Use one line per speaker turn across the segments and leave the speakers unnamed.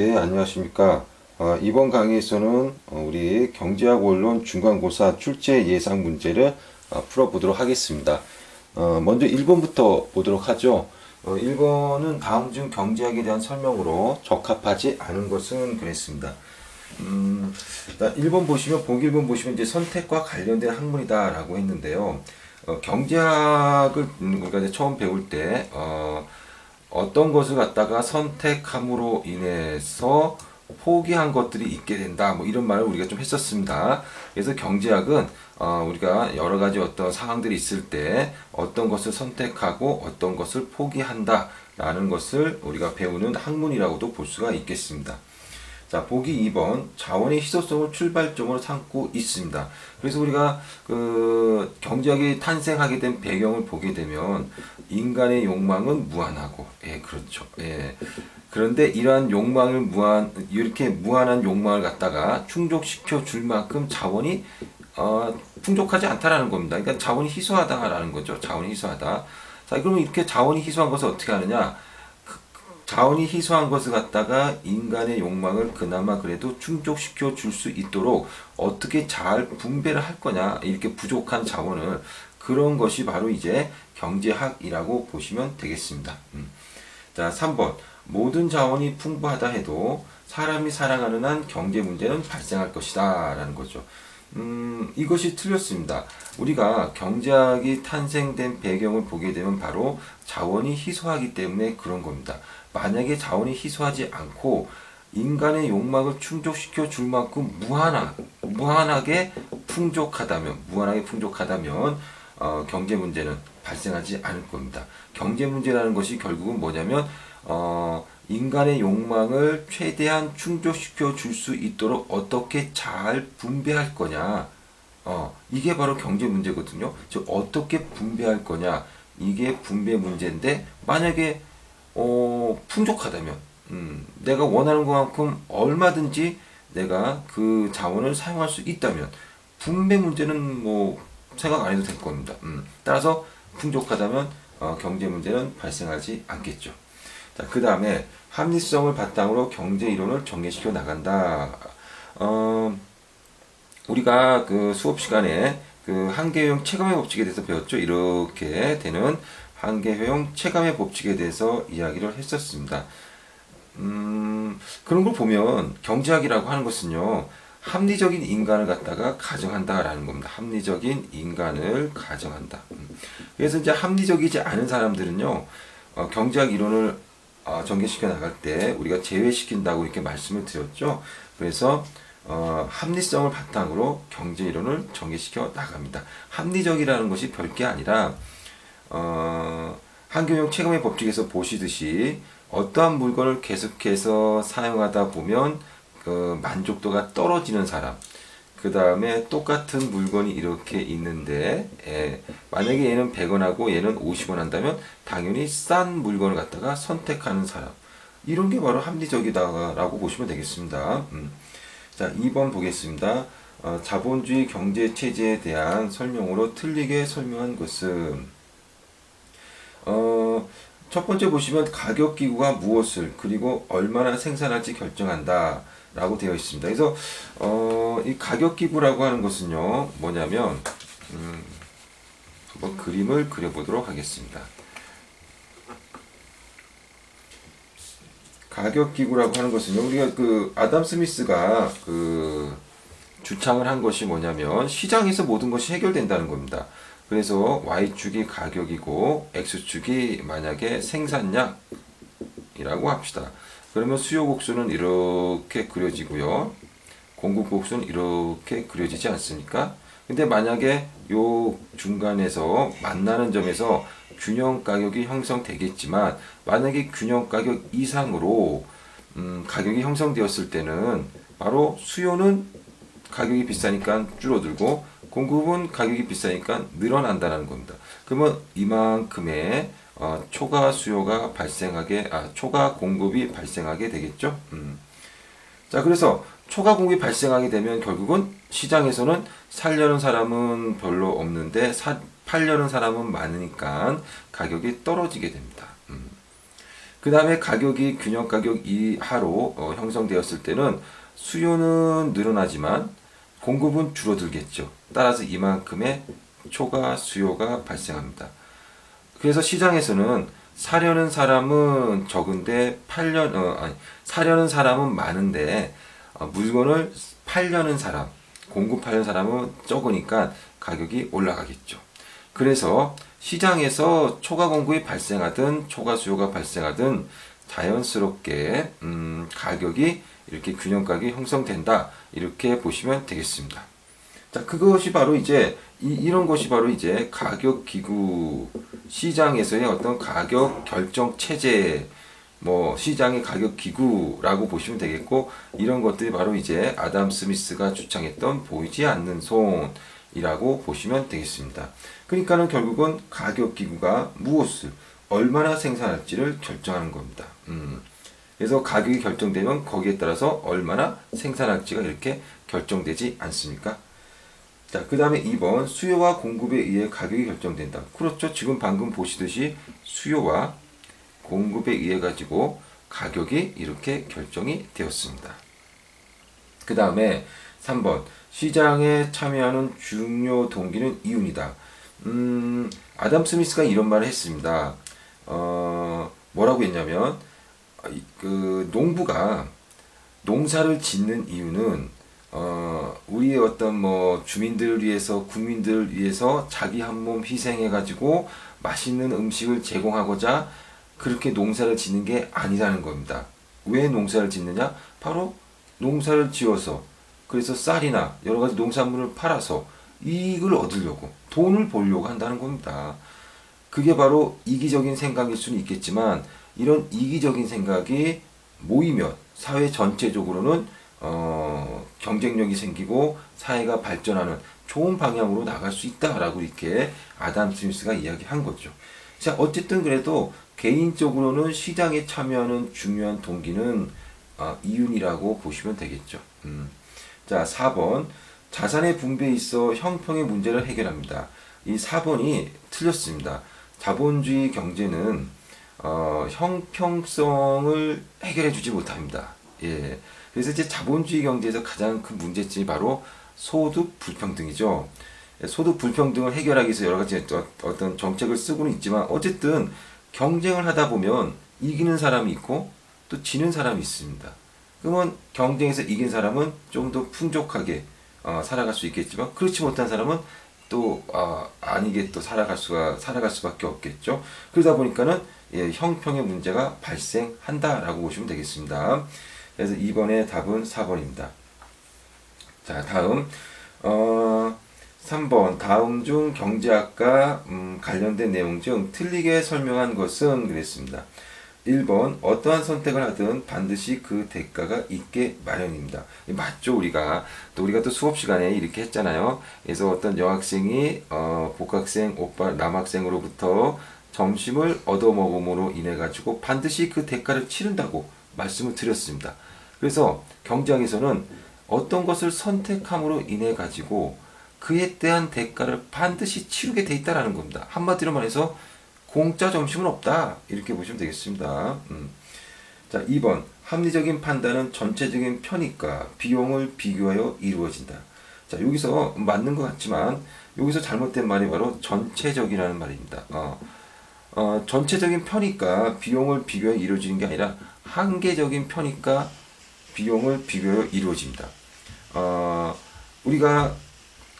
예, 안녕하십니까. 어, 이번 강의에서는 어, 우리 경제학 원론 중간고사 출제 예상 문제를 어, 풀어보도록 하겠습니다. 어, 먼저 1번부터 보도록 하죠. 어, 1번은 다음 중 경제학에 대한 설명으로 적합하지 않은 것은 그랬습니다. 음, 일단 1번 보시면, 보기 1번 보시면 이제 선택과 관련된 학문이다라고 했는데요. 어, 경제학을 음, 이제 처음 배울 때, 어, 어떤 것을 갖다가 선택함으로 인해서 포기한 것들이 있게 된다. 뭐 이런 말을 우리가 좀 했었습니다. 그래서 경제학은 어, 우리가 여러 가지 어떤 상황들이 있을 때 어떤 것을 선택하고 어떤 것을 포기한다. 라는 것을 우리가 배우는 학문이라고도 볼 수가 있겠습니다. 자, 보기 2번. 자원의 희소성을 출발점으로 삼고 있습니다. 그래서 우리가 그 경제학이 탄생하게 된 배경을 보게 되면 인간의 욕망은 무한하고, 예, 그렇죠. 예. 그런데 이러한 욕망을 무한, 이렇게 무한한 욕망을 갖다가 충족시켜 줄 만큼 자원이 어, 풍족하지 않다라는 겁니다. 그러니까 자원이 희소하다라는 거죠. 자원이 희소하다. 자, 그러면 이렇게 자원이 희소한 것을 어떻게 하느냐? 자원이 희소한 것을 갖다가 인간의 욕망을 그나마 그래도 충족시켜 줄 수 있도록 어떻게 잘 분배를 할 거냐 이렇게 부족한 자원을 그런 것이 바로 이제 경제학이라고 보시면 되겠습니다. 음. 자 3번 모든 자원이 풍부하다 해도 사람이 살아가는 한 경제 문제는 발생할 것이다 라는 거죠. 음, 이것이 틀렸습니다. 우리가 경제학이 탄생된 배경을 보게 되면 바로 자원이 희소하기 때문에 그런 겁니다. 만약에 자원이 희소하지 않고 인간의 욕망을 충족시켜 줄 만큼 무한하, 무한하게 풍족하다면, 무한하게 풍족하다면, 어, 경제 문제는 발생하지 않을 겁니다. 경제 문제라는 것이 결국은 뭐냐면, 어, 인간의 욕망을 최대한 충족시켜 줄 수 있도록 어떻게 잘 분배할 거냐. 어, 이게 바로 경제 문제거든요. 즉, 어떻게 분배할 거냐. 이게 분배 문제인데, 만약에, 어, 풍족하다면, 음, 내가 원하는 것만큼 얼마든지 내가 그 자원을 사용할 수 있다면, 분배 문제는 뭐, 생각 안 해도 될 겁니다. 음, 따라서 풍족하다면, 어, 경제 문제는 발생하지 않겠죠. 자, 그 다음에 합리성을 바탕으로 경제 이론을 정리시켜 나간다. 어, 우리가 그 수업 시간에 그 한계효용 체감의 법칙에 대해서 배웠죠. 이렇게 되는 한계효용 체감의 법칙에 대해서 이야기를 했었습니다. 음, 그런 걸 보면 경제학이라고 하는 것은요. 합리적인 인간을 갖다가 가정한다라는 겁니다. 합리적인 인간을 가정한다. 음. 그래서 이제 합리적이지 않은 사람들은요. 어, 경제학 이론을 어, 전개시켜 나갈 때 우리가 제외시킨다고 이렇게 말씀을 드렸죠. 그래서 어, 합리성을 바탕으로 경제 이론을 전개시켜 나갑니다. 합리적이라는 것이 별게 아니라 어, 한교용 체감의 법칙에서 보시듯이 어떠한 물건을 계속해서 사용하다 보면 그 만족도가 떨어지는 사람, 그 다음에 똑같은 물건이 이렇게 있는데 예, 만약에 얘는 100원 하고 얘는 50원 한다면 당연히 싼 물건을 갖다가 선택하는 사람 이런 게 바로 합리적이다라고 보시면 되겠습니다. 음. 자 2번 보겠습니다. 어, 자본주의 경제 체제에 대한 설명으로 틀리게 설명한 것은 어, 첫 번째 보시면 가격 기구가 무엇을 그리고 얼마나 생산할지 결정한다. 라고 되어 있습니다. 그래서 어, 이 가격 기구라고 하는 것은요 뭐냐면 음, 한번 그림을 그려보도록 하겠습니다. 가격 기구라고 하는 것은요 우리가 그 아담 스미스가 그 주창을 한 것이 뭐냐면 시장에서 모든 것이 해결된다는 겁니다. 그래서 y축이 가격이고 x축이 만약에 생산량이라고 합시다. 그러면 수요 곡수는 이렇게 그려지고요. 공급 곡수는 이렇게 그려지지 않습니까? 근데 만약에 요 중간에서 만나는 점에서 균형 가격이 형성되겠지만 만약에 균형 가격 이상으로 음, 가격이 형성되었을 때는 바로 수요는 가격이 비싸니까 줄어들고 공급은 가격이 비싸니까 늘어난다는 겁니다. 그러면 이만큼의 어, 초과 수요가 발생하게, 아, 초과 공급이 발생하게 되겠죠. 음. 자, 그래서 초과 공급이 발생하게 되면 결국은 시장에서는 살려는 사람은 별로 없는데 사, 팔려는 사람은 많으니까 가격이 떨어지게 됩니다. 음. 그 다음에 가격이 균형 가격 이하로 어, 형성되었을 때는 수요는 늘어나지만 공급은 줄어들겠죠. 따라서 이만큼의 초과 수요가 발생합니다. 그래서 시장에서는 사려는 사람은 적은데 팔려 어, 아니, 사려는 사람은 많은데 어, 물건을 팔려는 사람, 공급하려는 사람은 적으니까 가격이 올라가겠죠. 그래서 시장에서 초과 공급이 발생하든 초과 수요가 발생하든 자연스럽게 음, 가격이 이렇게 균형 가격이 형성된다 이렇게 보시면 되겠습니다. 자, 그것이 바로 이제 이, 런 것이 바로 이제 가격 기구 시장에서의 어떤 가격 결정 체제 뭐 시장의 가격 기구라고 보시면 되겠고 이런 것들이 바로 이제 아담 스미스가 주창했던 보이지 않는 손이라고 보시면 되겠습니다. 그러니까는 결국은 가격 기구가 무엇을 얼마나 생산할지를 결정하는 겁니다. 음. 그래서 가격이 결정되면 거기에 따라서 얼마나 생산할지가 이렇게 결정되지 않습니까? 자, 그 다음에 2번 수요와 공급에 의해 가격이 결정된다. 그렇죠. 지금 방금 보시듯이 수요와 공급에 의해 가지고 가격이 이렇게 결정이 되었습니다. 그 다음에 3번 시장에 참여하는 중요 동기는 이윤이다. 음, 아담 스미스가 이런 말을 했습니다. 어, 뭐라고 했냐면 그 농부가 농사를 짓는 이유는 어, 우리의 어떤 뭐 주민들을 위해서 국민들을 위해서 자기 한 몸 희생해 가지고 맛있는 음식을 제공하고자 그렇게 농사를 짓는 게 아니라는 겁니다. 왜 농사를 짓느냐? 바로 농사를 지어서 그래서 쌀이나 여러 가지 농산물을 팔아서 이익을 얻으려고 돈을 벌려고 한다는 겁니다. 그게 바로 이기적인 생각일 수는 있겠지만 이런 이기적인 생각이 모이면 사회 전체적으로는 어, 경쟁력이 생기고 사회가 발전하는 좋은 방향으로 나갈 수 있다라고 이렇게 아담 스미스가 이야기한 거죠. 자, 어쨌든 그래도 개인적으로는 시장에 참여하는 중요한 동기는 어, 이윤이라고 보시면 되겠죠. 음. 자, 4번. 자산의 분배에 있어 형평의 문제를 해결합니다. 이 4번이 틀렸습니다. 자본주의 경제는 어, 형평성을 해결해 주지 못합니다. 예. 그래서 이제 자본주의 경제에서 가장 큰 문제점이 바로 소득 불평등이죠. 예, 소득 불평등을 해결하기 위해서 여러 가지 어떤 정책을 쓰고는 있지만 어쨌든 경쟁을 하다 보면 이기는 사람이 있고 또 지는 사람이 있습니다. 그러면 경쟁에서 이긴 사람은 좀 더 풍족하게 어, 살아갈 수 있겠지만 그렇지 못한 사람은 또 어, 아니게 또 살아갈 수가 살아갈 수밖에 없겠죠. 그러다 보니까는 예, 형평의 문제가 발생한다라고 보시면 되겠습니다. 그래서 이번에 답은 4번입니다. 자, 다음 어, 3번 다음 중 경제학과 음, 관련된 내용 중 틀리게 설명한 것은 그랬습니다. 1번 어떠한 선택을 하든 반드시 그 대가가 있게 마련입니다. 맞죠 우리가 또 우리가 또 수업 시간에 이렇게 했잖아요. 그래서 어떤 여학생이 어, 복학생 오빠 남학생으로부터 점심을 얻어먹음으로 인해 가지고 반드시 그 대가를 치른다고 말씀을 드렸습니다. 그래서 경제학에서는 어떤 것을 선택함으로 인해 가지고 그에 대한 대가를 반드시 치르게 돼 있다라는 겁니다. 한마디로 말해서 공짜 점심은 없다. 이렇게 보시면 되겠습니다. 음. 자, 2번. 합리적인 판단은 전체적인 편익과 비용을 비교하여 이루어진다. 자, 여기서 맞는 것 같지만, 여기서 잘못된 말이 바로 전체적이라는 말입니다. 어, 어, 전체적인 편익과 비용을 비교하여 이루어지는 게 아니라, 한계적인 편익과 비용을 비교하여 이루어집니다. 어, 우리가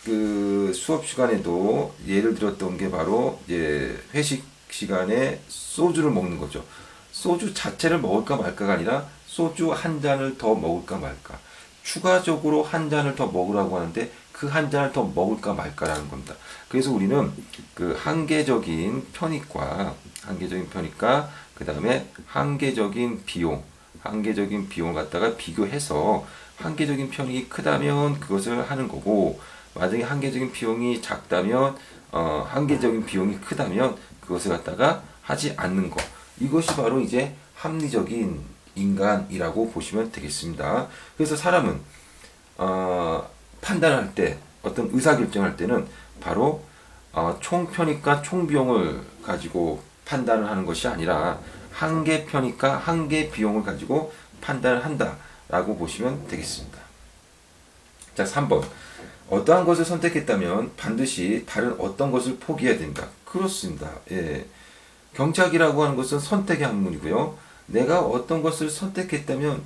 그 수업 시간에도 예를 들었던 게 바로 이제 회식 시간에 소주를 먹는 거죠. 소주 자체를 먹을까 말까가 아니라 소주 한 잔을 더 먹을까 말까. 추가적으로 한 잔을 더 먹으라고 하는데 그 한 잔을 더 먹을까 말까라는 겁니다. 그래서 우리는 그 한계적인 편익과 한계적인 편익과 그 다음에 한계적인 비용, 한계적인 비용을 갖다가 비교해서 한계적인 편익이 크다면 그것을 하는 거고 만약에 한계적인 비용이 작다면 어, 한계적인 비용이 크다면 그것을 갖다가 하지 않는 것. 이것이 바로 이제 합리적인 인간이라고 보시면 되겠습니다. 그래서 사람은 어, 판단할 때 어떤 의사 결정할 때는 바로 어, 총편익과 총비용을 가지고 판단을 하는 것이 아니라 한계 편의가 한계 비용을 가지고 판단을 한다라고 보시면 되겠습니다. 자, 3번. 어떠한 것을 선택했다면 반드시 다른 어떤 것을 포기해야 된다. 그렇습니다. 예. 경작이라고 하는 것은 선택의 학문이고요. 내가 어떤 것을 선택했다면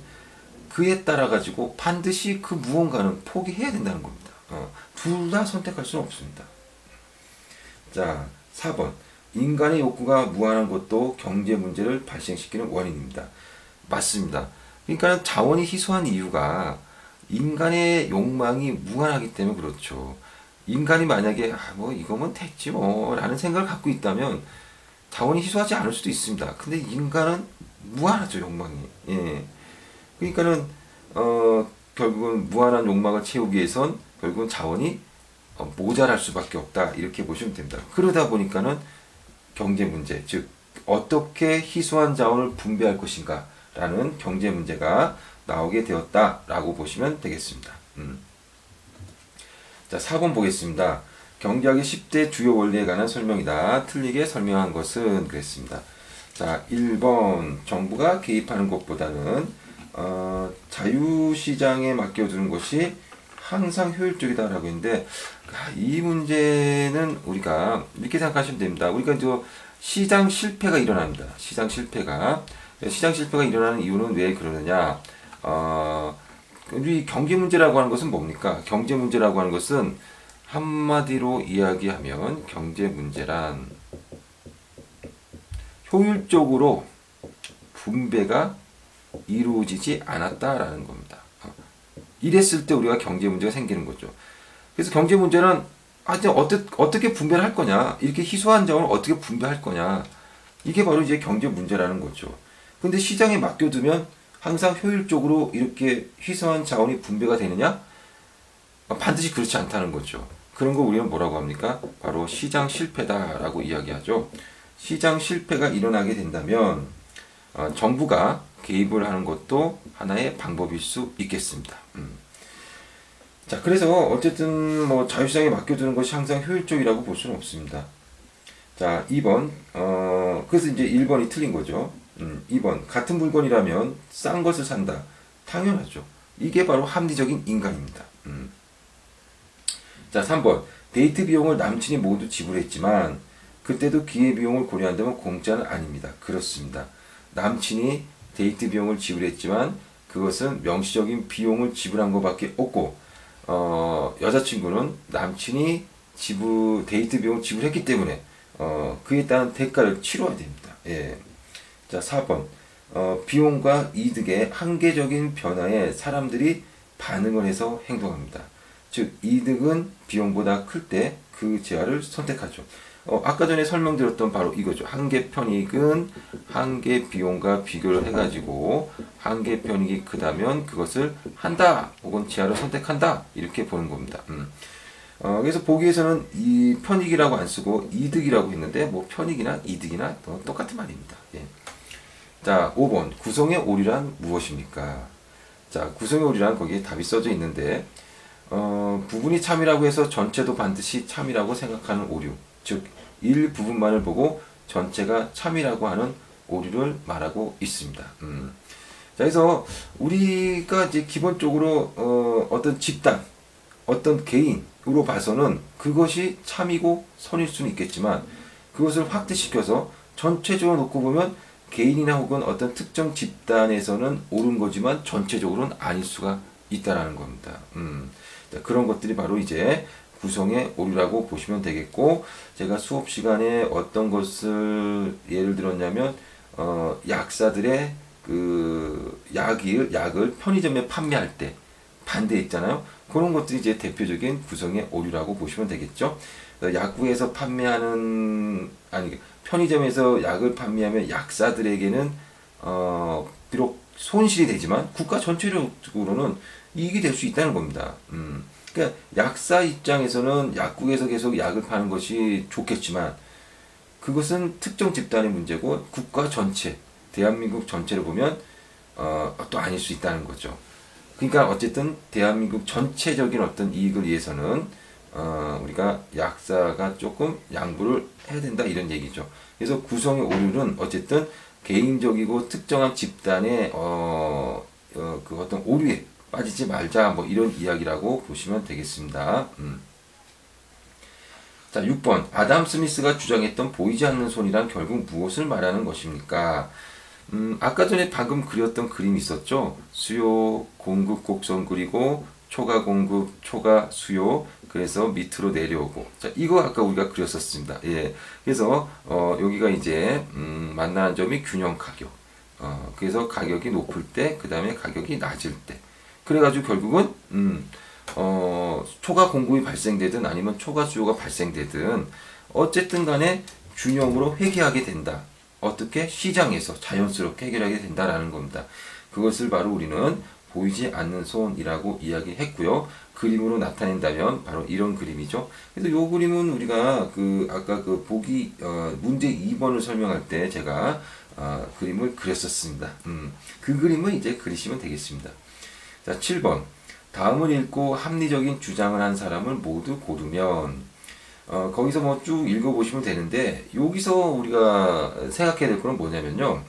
그에 따라 가지고 반드시 그 무언가는 포기해야 된다는 겁니다. 어, 둘 다 선택할 수는 없습니다. 자, 4번. 인간의 욕구가 무한한 것도 경제 문제를 발생시키는 원인입니다. 맞습니다. 그러니까 자원이 희소한 이유가 인간의 욕망이 무한하기 때문에 그렇죠. 인간이 만약에 아, 뭐 이거면 됐지 뭐 라는 생각을 갖고 있다면 자원이 희소하지 않을 수도 있습니다. 근데 인간은 무한하죠 욕망이. 예. 그러니까는 어 결국은 무한한 욕망을 채우기 위해선 결국은 자원이 어, 모자랄 수밖에 없다 이렇게 보시면 됩니다. 그러다 보니까는 경제 문제 즉 어떻게 희소한 자원을 분배할 것인가 라는 경제 문제가 나오게 되었다 라고 보시면 되겠습니다. 음. 자, 4번 보겠습니다. 경제학의 10대 주요 원리에 관한 설명이다. 틀리게 설명한 것은 그랬습니다. 자, 1번 정부가 개입하는 것보다는 어, 자유시장에 맡겨두는 것이 항상 효율적이다라고 했는데 아, 이 문제는 우리가 이렇게 생각하시면 됩니다. 우리가 이제 시장 실패가 일어납니다. 시장 실패가 시장 실패가 일어나는 이유는 왜 그러느냐? 어, 우리 경제 문제라고 하는 것은 뭡니까? 경제 문제라고 하는 것은 한마디로 이야기하면 경제 문제란 효율적으로 분배가 이루어지지 않았다라는 겁니다. 어, 이랬을 때 우리가 경제 문제가 생기는 거죠. 그래서 경제 문제는 아, 이제 어떻게, 어떻게 분배를 할 거냐? 이렇게 희소한 자원을 어떻게 분배할 거냐? 이게 바로 이제 경제 문제라는 거죠. 근데 시장에 맡겨두면 항상 효율적으로 이렇게 희소한 자원이 분배가 되느냐? 아, 반드시 그렇지 않다는 거죠. 그런 거 우리는 뭐라고 합니까? 바로 시장 실패다라고 이야기하죠. 시장 실패가 일어나게 된다면 어, 정부가 개입을 하는 것도 하나의 방법일 수 있겠습니다. 음. 자, 그래서 어쨌든 뭐 자유시장에 맡겨두는 것이 항상 효율적이라고 볼 수는 없습니다. 자, 2번. 어, 그래서 이제 1번이 틀린 거죠. 음, 2번. 같은 물건이라면 싼 것을 산다. 당연하죠. 이게 바로 합리적인 인간입니다. 음. 자, 3번. 데이트 비용을 남친이 모두 지불했지만 그때도 기회 비용을 고려한다면 공짜는 아닙니다. 그렇습니다. 남친이 데이트 비용을 지불했지만 그것은 명시적인 비용을 지불한 것밖에 없고 어, 여자친구는 남친이 지불 데이트 비용 지불했기 때문에 어, 그에 따른 대가를 치러야 됩니다. 예. 자, 4번. 어, 비용과 이득의 한계적인 변화에 사람들이 반응을 해서 행동합니다. 즉, 이득은 비용보다 클 때그 재화를 선택하죠. 어, 아까 전에 설명드렸던 바로 이거죠. 한계 편익은 한계 비용과 비교를 해가지고 한계 편익이 크다면 그것을 한다 혹은 지하를 선택한다 이렇게 보는 겁니다. 음. 어, 그래서 보기에서는 이 편익이라고 안 쓰고 이득이라고 했는데 뭐 편익이나 이득이나 똑같은 말입니다. 예. 자, 5번 구성의 오류란 무엇입니까? 자, 구성의 오류란 거기에 답이 써져 있는데 어, 부분이 참이라고 해서 전체도 반드시 참이라고 생각하는 오류. 즉 일부분만을 보고 전체가 참이라고 하는 오류를 말하고 있습니다. 음. 자, 그래서 우리가 이제 기본적으로 어, 어떤 집단, 어떤 개인으로 봐서는 그것이 참이고 선일 수는 있겠지만 그것을 확대시켜서 전체적으로 놓고 보면 개인이나 혹은 어떤 특정 집단에서는 옳은 거지만 전체적으로는 아닐 수가 있다라는 겁니다. 음. 자, 그런 것들이 바로 이제 구성의 오류라고 보시면 되겠고 제가 수업 시간에 어떤 것을 예를 들었냐면 어, 약사들의 그 약을 약을 편의점에 판매할 때 반대했잖아요. 그런 것들이 이제 대표적인 구성의 오류라고 보시면 되겠죠. 약국에서 판매하는 아니 편의점에서 약을 판매하면 약사들에게는 어, 비록 손실이 되지만 국가 전체적으로는 이익이 될 수 있다는 겁니다. 음. 그러니까 약사 입장에서는 약국에서 계속 약을 파는 것이 좋겠지만 그것은 특정 집단의 문제고 국가 전체, 대한민국 전체를 보면 어, 또 아닐 수 있다는 거죠. 그러니까 어쨌든 대한민국 전체적인 어떤 이익을 위해서는 어, 우리가 약사가 조금 양보를 해야 된다 이런 얘기죠. 그래서 구성의 오류는 어쨌든 개인적이고 특정한 집단의 어, 어, 그 어떤 오류에 빠지지 말자 뭐 이런 이야기라고 보시면 되겠습니다. 음. 자, 6번. 아담 스미스가 주장했던 보이지 않는 손이란 결국 무엇을 말하는 것입니까? 음, 아까 전에 방금 그렸던 그림이 있었죠? 수요, 공급 곡선 그리고 초과 공급, 초과 수요, 그래서 밑으로 내려오고. 자, 이거 아까 우리가 그렸었습니다. 예. 그래서, 어, 여기가 이제, 음, 만나는 점이 균형 가격. 어, 그래서 가격이 높을 때, 그 다음에 가격이 낮을 때. 그래가지고 결국은, 음, 어, 초과 공급이 발생되든 아니면 초과 수요가 발생되든 어쨌든 간에 균형으로 회귀하게 된다. 어떻게? 시장에서 자연스럽게 해결하게 된다라는 겁니다. 그것을 바로 우리는 보이지 않는 손이라고 이야기했고요. 그림으로 나타낸다면 바로 이런 그림이죠. 그래서 이 그림은 우리가 그 아까 그 보기 어, 문제 2번을 설명할 때 제가 어, 그림을 그렸었습니다. 음, 그 그림을 이제 그리시면 되겠습니다. 자, 7번. 다음을 읽고 합리적인 주장을 한 사람을 모두 고르면 어, 거기서 뭐 쭉 읽어보시면 되는데 여기서 우리가 생각해야 될 거는 뭐냐면요.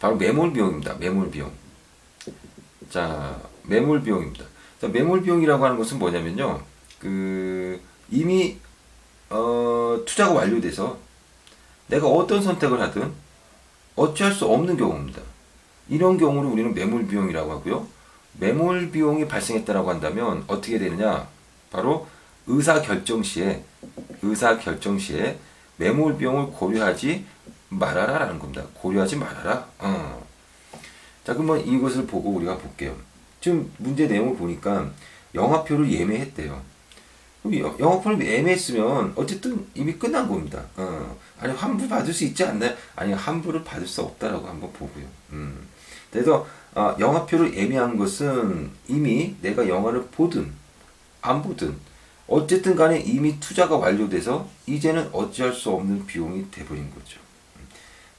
바로 매몰 비용입니다. 매몰 비용. 자, 매몰 비용입니다. 자, 매몰 비용이라고 하는 것은 뭐냐면요. 그 이미 어, 투자가 완료돼서 내가 어떤 선택을 하든 어찌할 수 없는 경우입니다. 이런 경우를 우리는 매몰 비용이라고 하고요. 매몰 비용이 발생했다라고 한다면 어떻게 되느냐? 바로 의사 결정 시에 의사 결정 시에 매몰 비용을 고려하지 말아라라는 겁니다. 고려하지 말아라. 어. 자, 그러면 이것을 보고 우리가 볼게요. 지금 문제 내용을 보니까 영화표를 예매했대요. 영화표를 예매했으면 어쨌든 이미 끝난 겁니다. 어. 아니 환불 받을 수 있지 않나요? 아니 환불을 받을 수 없다라고 한번 보고요. 음. 그래서 아, 영화표를 예매한 것은 이미 내가 영화를 보든 안 보든 어쨌든 간에 이미 투자가 완료돼서 이제는 어찌할 수 없는 비용이 돼버린 거죠.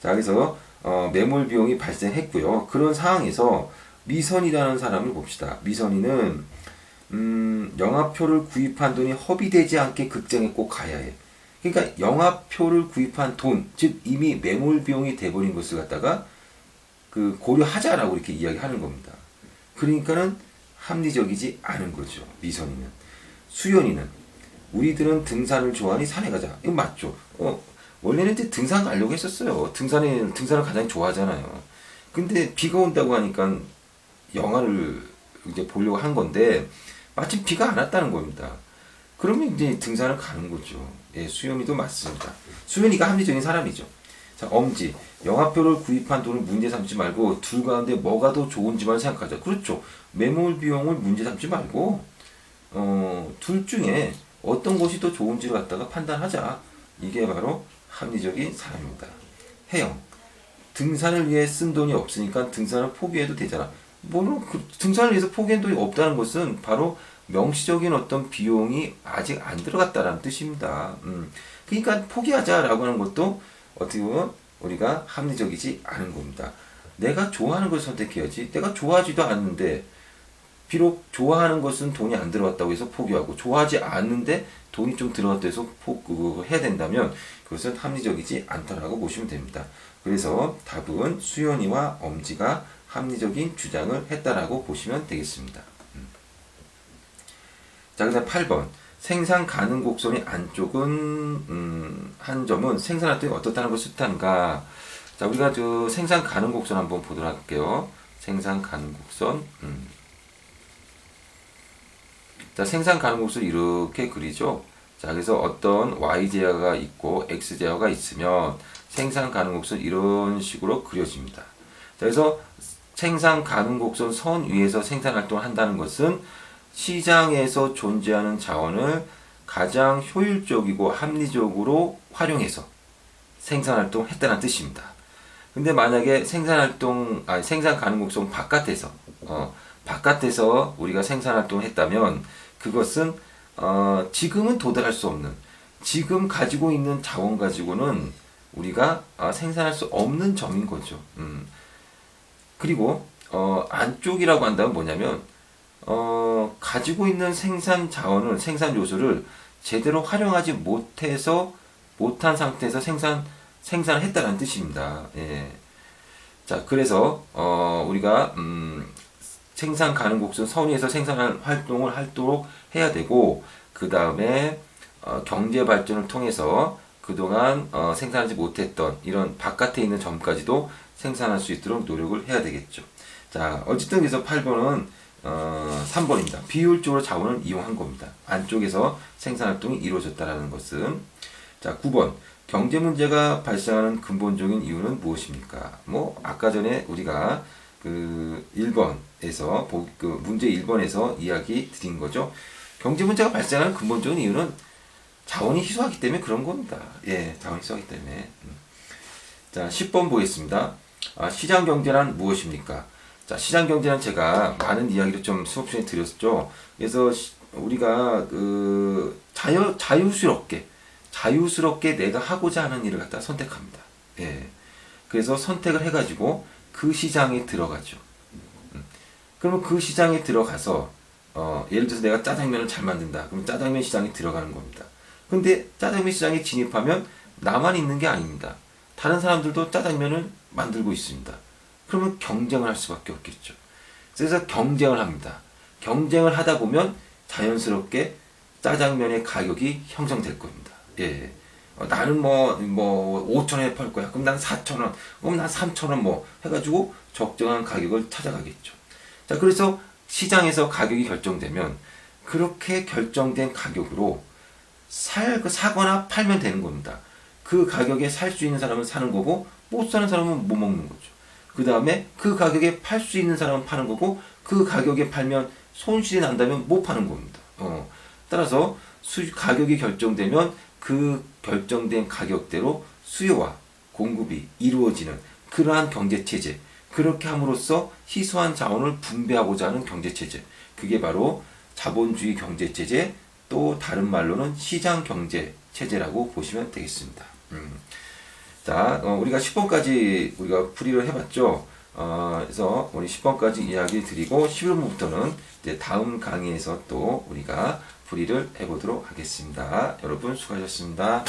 자, 그래서 어, 매몰 비용이 발생했고요. 그런 상황에서 미선이라는 사람을 봅시다. 미선이는 음, 영화표를 구입한 돈이 허비되지 않게 극장에 꼭 가야 해. 그러니까 영화표를 구입한 돈, 즉 이미 매몰 비용이 돼버린 것을 갖다가 그 고려하자라고 이렇게 이야기하는 겁니다. 그러니까는 합리적이지 않은 거죠. 미선이는. 수연이는 우리들은 등산을 좋아하니 산에 가자. 이거 맞죠? 어, 원래는 이제 등산 가려고 했었어요. 등산에 등산을 가장 좋아하잖아요. 근데 비가 온다고 하니까 영화를 이제 보려고 한 건데 마침 비가 안 왔다는 겁니다. 그러면 이제 등산을 가는 거죠. 예, 수연이도 맞습니다. 수연이가 합리적인 사람이죠. 자, 엄지. 영화표를 구입한 돈을 문제 삼지 말고 둘 가운데 뭐가 더 좋은지만 생각하자. 그렇죠. 매몰 비용을 문제 삼지 말고 어, 둘 중에 어떤 것이 더 좋은지를 갖다가 판단하자. 이게 바로 합리적인 사람입니다. 해영. 등산을 위해 쓴 돈이 없으니까 등산을 포기해도 되잖아. 물론 그 등산을 위해서 포기한 돈이 없다는 것은 바로 명시적인 어떤 비용이 아직 안 들어갔다라는 뜻입니다. 음. 그러니까 포기하자라고 하는 것도 어떻게 보면 우리가 합리적이지 않은 겁니다. 내가 좋아하는 걸 선택해야지. 내가 좋아하지도 않는데 비록 좋아하는 것은 돈이 안 들어갔다고 해서 포기하고 좋아하지 않는데 돈이 좀 들어갔다 해서 포, 그거 해야 된다면 그것은 합리적이지 않다라고 보시면 됩니다. 그래서 답은 수연이와 엄지가 합리적인 주장을 했다라고 보시면 되겠습니다. 음. 자, 그 다음 8번. 생산 가능 곡선의 안쪽은 음, 한 점은 생산 활동이 어떻다는 것을 뜻하는가? 자, 우리가 저 생산 가능 곡선 한번 보도록 할게요. 생산 가능 곡선. 음. 자, 생산 가능 곡선 이렇게 그리죠. 자, 그래서 어떤 y 제어가 있고 x 제어가 있으면 생산 가능 곡선 이런 식으로 그려집니다. 자, 그래서 생산 가능 곡선 선 위에서 생산 활동을 한다는 것은 시장에서 존재하는 자원을 가장 효율적이고 합리적으로 활용해서 생산 활동을 했다는 뜻입니다. 근데 만약에 생산 활동, 아니 생산 가능 곡선 바깥에서, 어, 바깥에서 우리가 생산 활동을 했다면 그것은 어, 지금은 도달할 수 없는, 지금 가지고 있는 자원 가지고는 우리가 아, 생산할 수 없는 점인 거죠. 음. 그리고 어, 안쪽이라고 한다면 뭐냐면 어, 가지고 있는 생산 자원을 생산 요소를 제대로 활용하지 못해서 못한 상태에서 생산 생산을 했다는 뜻입니다. 예. 자, 그래서 어, 우리가 음, 생산 가능 곡선 선위에서 생산할 활동을 하도록 해야 되고 그 다음에 어, 경제 발전을 통해서 그동안 어, 생산하지 못했던 이런 바깥에 있는 점까지도 생산할 수 있도록 노력을 해야 되겠죠. 자, 어쨌든 그래서 8번은 어, 3번입니다. 비효율적으로 자원을 이용한 겁니다. 안쪽에서 생산 활동이 이루어졌다라는 것은 자, 9번. 경제 문제가 발생하는 근본적인 이유는 무엇입니까? 뭐 아까 전에 우리가 그 1번에서 그 문제 1번에서 이야기 드린 거죠. 경제 문제가 발생하는 근본적인 이유는 자원이 희소하기 때문에 그런 겁니다. 예, 자원이 희소하기 때문에. 음. 자, 10번 보겠습니다. 아, 시장 경제란 무엇입니까? 자, 시장 경제는 제가 많은 이야기를 좀 수업 중에 드렸죠. 그래서 시- 우리가 그 자유 자유스럽게 자유스럽게 내가 하고자 하는 일을 갖다 선택합니다. 예. 그래서 선택을 해가지고 그 시장에 들어가죠. 음. 그러면 그 시장에 들어가서 어, 예를 들어서 내가 짜장면을 잘 만든다. 그럼 짜장면 시장에 들어가는 겁니다. 근데 짜장면 시장에 진입하면 나만 있는 게 아닙니다. 다른 사람들도 짜장면을 만들고 있습니다. 그러면 경쟁을 할 수밖에 없겠죠. 그래서 경쟁을 합니다. 경쟁을 하다 보면 자연스럽게 짜장면의 가격이 형성될 겁니다. 예. 어, 나는 뭐, 뭐, 5천원에 팔 거야. 그럼 난 4천원, 그럼 난 3천원 뭐, 해가지고 적정한 가격을 찾아가겠죠. 자, 그래서 시장에서 가격이 결정되면 그렇게 결정된 가격으로 살, 그 사거나 팔면 되는 겁니다. 그 가격에 살 수 있는 사람은 사는 거고, 못 사는 사람은 못 먹는 거죠. 그 다음에 그 가격에 팔 수 있는 사람은 파는 거고, 그 가격에 팔면 손실이 난다면 못 파는 겁니다. 어. 따라서 수, 가격이 결정되면 그 결정된 가격대로 수요와 공급이 이루어지는 그러한 경제 체제. 그렇게 함으로써 희소한 자원을 분배하고자 하는 경제 체제. 그게 바로 자본주의 경제 체제, 또 다른 말로는 시장 경제 체제라고 보시면 되겠습니다. 음. 자, 어, 우리가 10번까지 우리가 풀이를 해봤죠. 어, 그래서 우리 10번까지 이야기 드리고 11번부터는 이제 다음 강의에서 또 우리가 풀이를 해보도록 하겠습니다. 여러분 수고하셨습니다.